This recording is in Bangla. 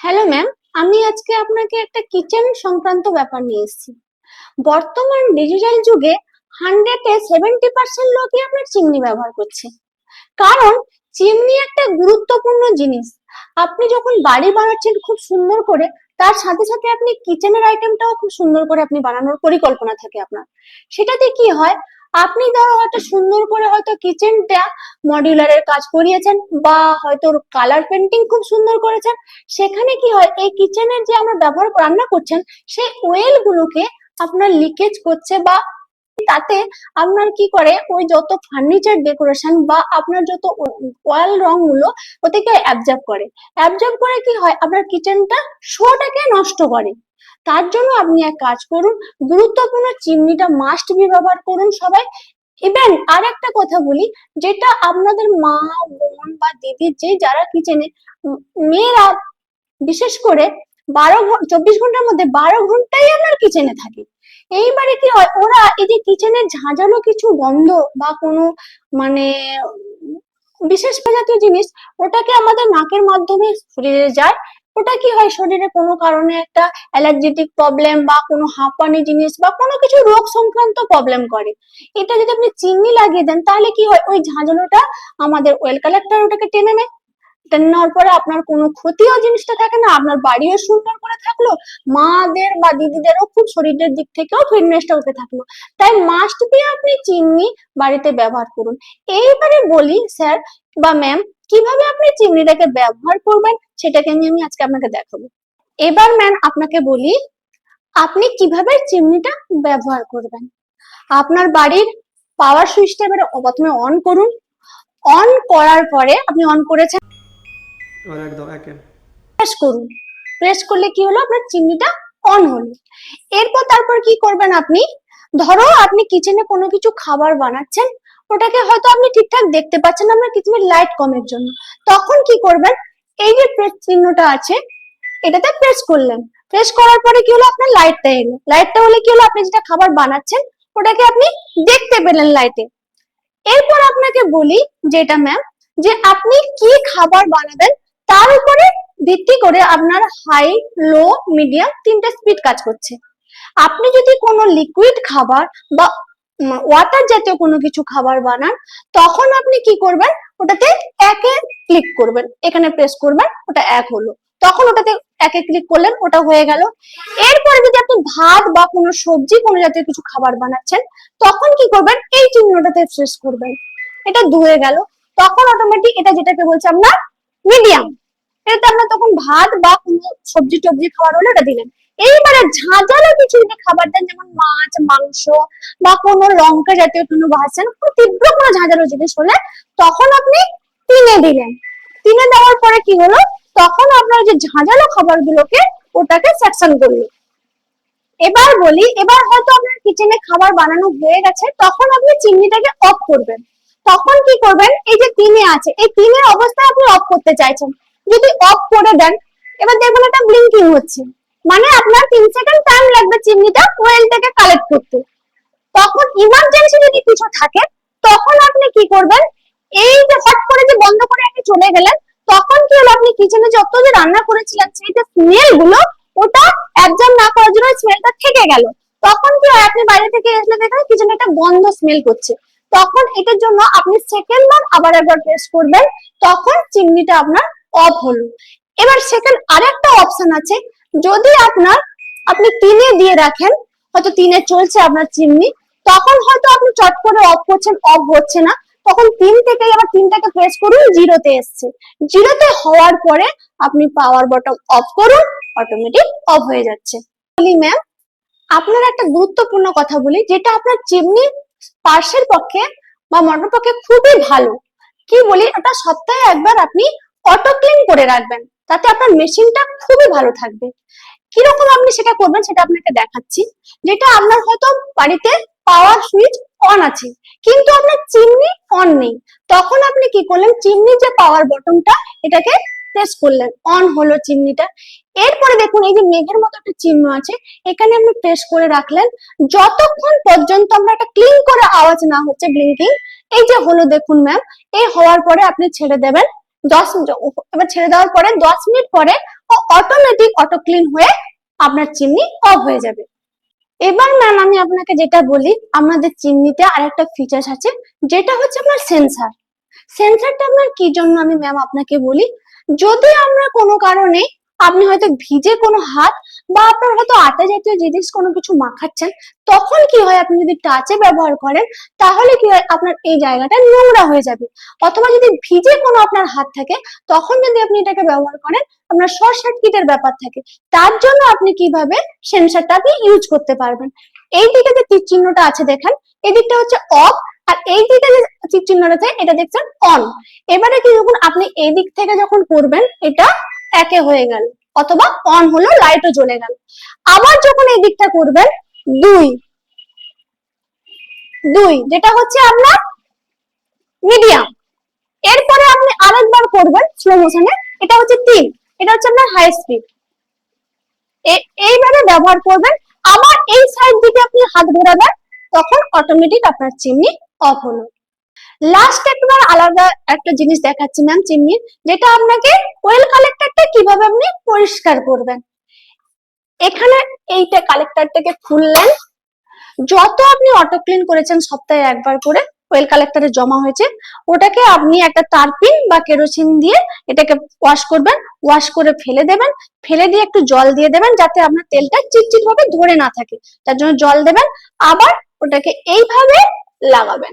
হ্যালো ম্যাম আমি আজকে আপনাকে একটা কিচেন সংক্রান্ত ব্যাপার নিয়ে এসেছি। বর্তমান ডিজিটাল যুগে হান্ড্রেডে সেভেন্টি পার্সেন্ট লোকই আপনার চিমনি ব্যবহার করছে। কারণ চিমনি একটা গুরুত্বপূর্ণ জিনিস। আপনি যখন বাড়ি বানাচ্ছেন খুব সুন্দর করে, তার সাথে সাথে আপনি কিচেনের আইটেমটাও খুব সুন্দর করে আপনি বানানোর পরিকল্পনা থাকে আপনার। সেটাতে কি হয়? আপনি ধরো হয়তো সুন্দর করে হয়তো কিচেনটা মডিউলারের কাজ করিয়েছেন বা হয়তো কালার পেন্টিং খুব সুন্দর করেছেন, সেখানে কি হয় এই কিচেনের যে আমরা ব্যবহার রান্না করছেন, সেই ওয়েল গুলোকে আপনার লিকেজ করছে বা তাতে আপনার কি করে ওই যত ফার্নিচার ডেকোরেশন বা আপনার যত ওয়াল রংগুলো ওটাকে অ্যাবজর্ব করে। অ্যাবজর্ব করে কি হয়? আপনার কিচেনটা শোটাকে নষ্ট করে। তার জন্য আপনি এক কাজ করুন, গুরুত্বপূর্ণ চিমনিটা মাস্ট বি ব্যবহার করুন সবাই। ইভেন আর একটা কথা বলি, যেটা আপনাদের মা, বোন বা দিদির যে যারা কিচেনে মেয়েরা বিশেষ করে বারো চব্বিশ ঘণ্টার মধ্যে বারো ঘন্টাই আমার কিচেনে থাকে। এইবারে কি হয়, ওরা এই যে কিচেনের ঝাঁঝালো কিছু গন্ধ বা কোনো মানে বিশেষ জাতীয় জিনিস, ওটাকে আমাদের নাকের মাধ্যমে শরীরে যায়। ওটা কি হয়? শরীরে কোনো কারণে একটা অ্যালার্জেটিক প্রবলেম বা কোনো হাঁপানি জিনিস বা কোনো কিছু রোগ সংক্রান্ত প্রবলেম করে। এটা যদি আপনি চিনি লাগিয়ে দেন, তাহলে কি হয়? ওই ঝাঁঝালোটা আমাদের ওয়েল কালেক্টর ওটাকে টেনে নেয়। টেনে নেওয়ার পরে আপনার কোনো ক্ষতিও জিনিসটা থাকে না, আপনার বাড়িও সুন্দর করে থাকল, মাদের বা দিদিদেরও খুব শরীরের দিক থেকেও ফিটনেসটা হতে থাকল। তাই মাস্ট বি আপনি চিনি বাড়িতে ব্যবহার করুন। এইবারে বলি স্যার বা ম্যাম কীভাবে আপনি চিমনিটাকে ব্যবহার করবেন সেটাকে নিয়ে আমি আজকে আপনাকে দেখাবো। এবার ম্যাম আপনাকে বলি আপনি কীভাবে চিমনিটা ব্যবহার করবেন? আপনার বাড়ির পাওয়ার সুইচটা এবারে প্রথমে অন করুন। অন করার পরে আপনি অন করেছেন আর একদম একে প্রেস করুন। প্রেস করলে কি হলো? আপনার চিমনিটা অন হলো। এরপর তারপর কি করবেন আপনি? ধরো আপনি কিচেনে কোনো কিছু খাবার বানাচ্ছেন ওটাকে হয়তো আপনি ঠিকঠাক দেখতে পাচ্ছেন না, আপনার কিচেনের লাইট কমের জন্য। তখন কি করবেন? এই যে প্রেস চিহ্নটা আছে, এটাতে প্রেস করলেন। প্রেস করার পরে কি হলো? আপনার লাইটটা এলো। লাইটটা হলে কি হলো? আপনি যেটা খাবার বানাচ্ছেন, ওটাকে আপনি দেখতে পেলেন লাইটে এরপর আপনাকে বলি যেটা ম্যাম যে আপনি কি খাবার বানাবেন, তার উপরে ভিত্তি করে আপনার হাই লো মিডিয়াম তিনটা স্পিড কাজ করছে। আপনি যদি কোনো লিকুইড খাবার বা ওয়াটার জাতীয় কোনো কিছু খাবার বানান, তখন আপনি কি করবেন? ওটাতে একে ক্লিক করবেন। এখানে প্রেস করবেন, ওটা এক হলো। তখন ওটাতে একে ক্লিক করলেন, ওটা হয়ে গেল। এরপরে যদি আপনি ভাত বা কোনো সবজি, কোনো জাতীয় কিছু খাবার বানাচ্ছেন, তখন কি করবেন? এই চিহ্নটাতে প্রেস করবেন। এটা ধুয়ে গেল। তখন অটোমেটিক এটা যেটাকে বলছে আমরা মিডিয়াম এটাতে আপনার তখন ভাত বা কোনো সবজি টবজি খাবার হলে এটা দিলেন। এইবারে ঝাঁঝালো কিছু যদি খাবার দেন যেমন মাছ, মাংস বা কোনো লঙ্কা জাতীয় কোনো ভাজছেন খুব তীব্র কোনো ঝাঁঝালো জিনিস হলে তখন আপনি তিনে দিলেন। তিনে দেওয়ার পরে কি হলো? তখন আপনার যে ঝাঁঝালো খাবারগুলোকে ওটাকে সেকশন করল এবার বলি, এবার হয়তো আপনার কিচেনে খাবার বানানো হয়ে গেছে, তখন আপনি চিমনিটাকে অফ করবেন। তখন কি করবেন? এই যে তিনে আছে, এই তিনের অবস্থায় আপনি অফ করতে চাইছেন। যদি অফ করে দেন, এবার দেখবেন এটা ব্লিঙ্কিং হচ্ছে। মানে আপনার তিন সেকেন্ড টাইম লাগবে চিমনিটা ওয়েলটাকে কালেক্ট করতে। তখন ইমার্জেন্সি যদি কিছু থাকে, তখন আপনি কি করবেন? এই যে হট করে যে বন্ধ করে আপনি চলে গেলেন, তখন কি হলো? আপনি কিচেনে যত যে রান্না করেছিলেন, সেই যে স্মেলগুলো, ওটা অ্যাবজর্ব না করার জন্য স্মেলটা থেকে গেল। তখন কি হয়? আপনি বাইরে থেকে এসে দেখেন কিচেনে একটা গন্ধ স্মেল করছে। তখন এটার জন্য আপনি সেকেন্ড বার আবার একবার প্রেস করবেন, তখন চিমনিটা আপনার অফ হলো। এবার সেকেন্ড আরেকটা অপশন আছে। যদি আপনার, আপনি তিনে দিয়ে রাখেন, হয়তো তিনে চলছে আপনার চিমনি, তখন হয়তো আপনি চট করে অফ করছেন অফ হচ্ছে না। তখন তিন থেকে আবার তিনটাকে প্রেস করুন, জিরোতে এসছে। জিরোতে হওয়ার পরে আপনি পাওয়ার বটন অফ করুন অটোমেটিক অফ হয়ে যাচ্ছে। বলি ম্যাম আপনার একটা গুরুত্বপূর্ণ কথা বলি, যেটা আপনার চিমনি পার্সের পক্ষে বা মোটর পক্ষে খুবই ভালো। কি বলি ওটা সপ্তাহে একবার আপনি অটো ক্লিন করে রাখবেন। তাতে আপনার মেশিনটা খুবই ভালো থাকবে। কীরকম আপনি সেটা করবেন সেটা আপনাকে দেখাচ্ছি। যেটা আপনার হয়তো বাড়িতে পাওয়ার সুইচ অন আছে, কিন্তু আপনার চিমনি অন নেই। তখন আপনি কি করলেন চিমনির যে পাওয়ার বটনটা এটাকে প্রেস করলেন। অন হলো চিমনিটা এরপরে দেখুন, এই যে মেঘের মতো একটা চিহ্ন আছে, এখানে আপনি প্রেস করে রাখলেন। যতক্ষণ পর্যন্ত আমরা একটা ক্লিন করে আওয়াজ না হচ্ছে ব্লিঙ্কিং এই যে হলো দেখুন ম্যাম এই হওয়ার পরে আপনি ছেড়ে দেবেন। দশ এবার ছেড়ে দেওয়ার পরে দশ মিনিট পরে অটোমেটিক অটো ক্লিন হয়ে আপনার চিমনি অফ হয়ে যাবে। এবার ম্যাম আমি আপনাকে যেটা বলি, আমাদের চিমনিতে আরেকটা ফিচার আছে, যেটা হচ্ছে আপনার সেন্সার সেন্সারটা আপনার কি জন্য আমি ম্যাম আপনাকে বলি, যদি আমরা কোনো কারণে আপনি হয়তো ভিজে কোনো হাত বা আপনার হয়তো আটা জাতীয় জিনিস কোনো কিছু মাখাচ্ছেন, তখন কি হয় আপনি যদি টাচে ব্যবহার করেন, তাহলে কি হয় আপনার এই জায়গাটা নোংরা হয়ে যাবে। অথবা যদি ভিজে কোনো আপনার হাত থাকে, তখন যদি আপনি এটাকে ব্যবহার করেন, আপনার শর্ট সার্কিটের ব্যাপার থাকে, তার জন্য আপনি কীভাবে সেন্সারটা আপনি ইউজ করতে পারবেন। এই দিকে যে তীর চিহ্নটা আছে দেখেন এই দিকটা হচ্ছে অফ আর এই দিকে যে চিহ্নটা আছে, এটা দেখছেন অন এবারে কি যখন আপনি এই দিক থেকে যখন করবেন, এটা একে হয়ে গেল। অথবা অন হলো লাইটও জ্বলে গেল আবার যখন এই দিকটা করবেন, দুই। দুই, যেটা হচ্ছে আপনার মিডিয়াম এরপরে আপনি আরেকবার করবেন স্লো মোশনে এটা হচ্ছে তিন। এটা হচ্ছে আপনার হাই স্পিড এইভাবে ব্যবহার করবেন। আবার এই সাইড দিকে আপনি হাত ঘোরাবেন, তখন অটোমেটিক আপনার চিমনি অফ হলো। লাস্ট একবার আলাদা একটা জিনিস দেখাচ্ছি ম্যাম চিমনির যেটা আপনাকে ওয়েল কালেক্টরটা কীভাবে আপনি পরিষ্কার করবেন। এখানে এইটা কালেক্টরটাকে খুললেন। যত আপনি অটো ক্লিন করেছেন সপ্তাহে একবার করে ওয়েল কালেক্টরে জমা হয়েছে, ওটাকে আপনি একটা তারপিন বা কেরোসিন দিয়ে এটাকে ওয়াশ করবেন ওয়াশ করে ফেলে দেবেন, ফেলে দিয়ে একটু জল দিয়ে দেবেন যাতে আপনার তেলটা চিটচিট ভাবে ধরে না থাকে। তার জন্য জল দেবেন, আবার ওটাকে এইভাবে লাগাবেন।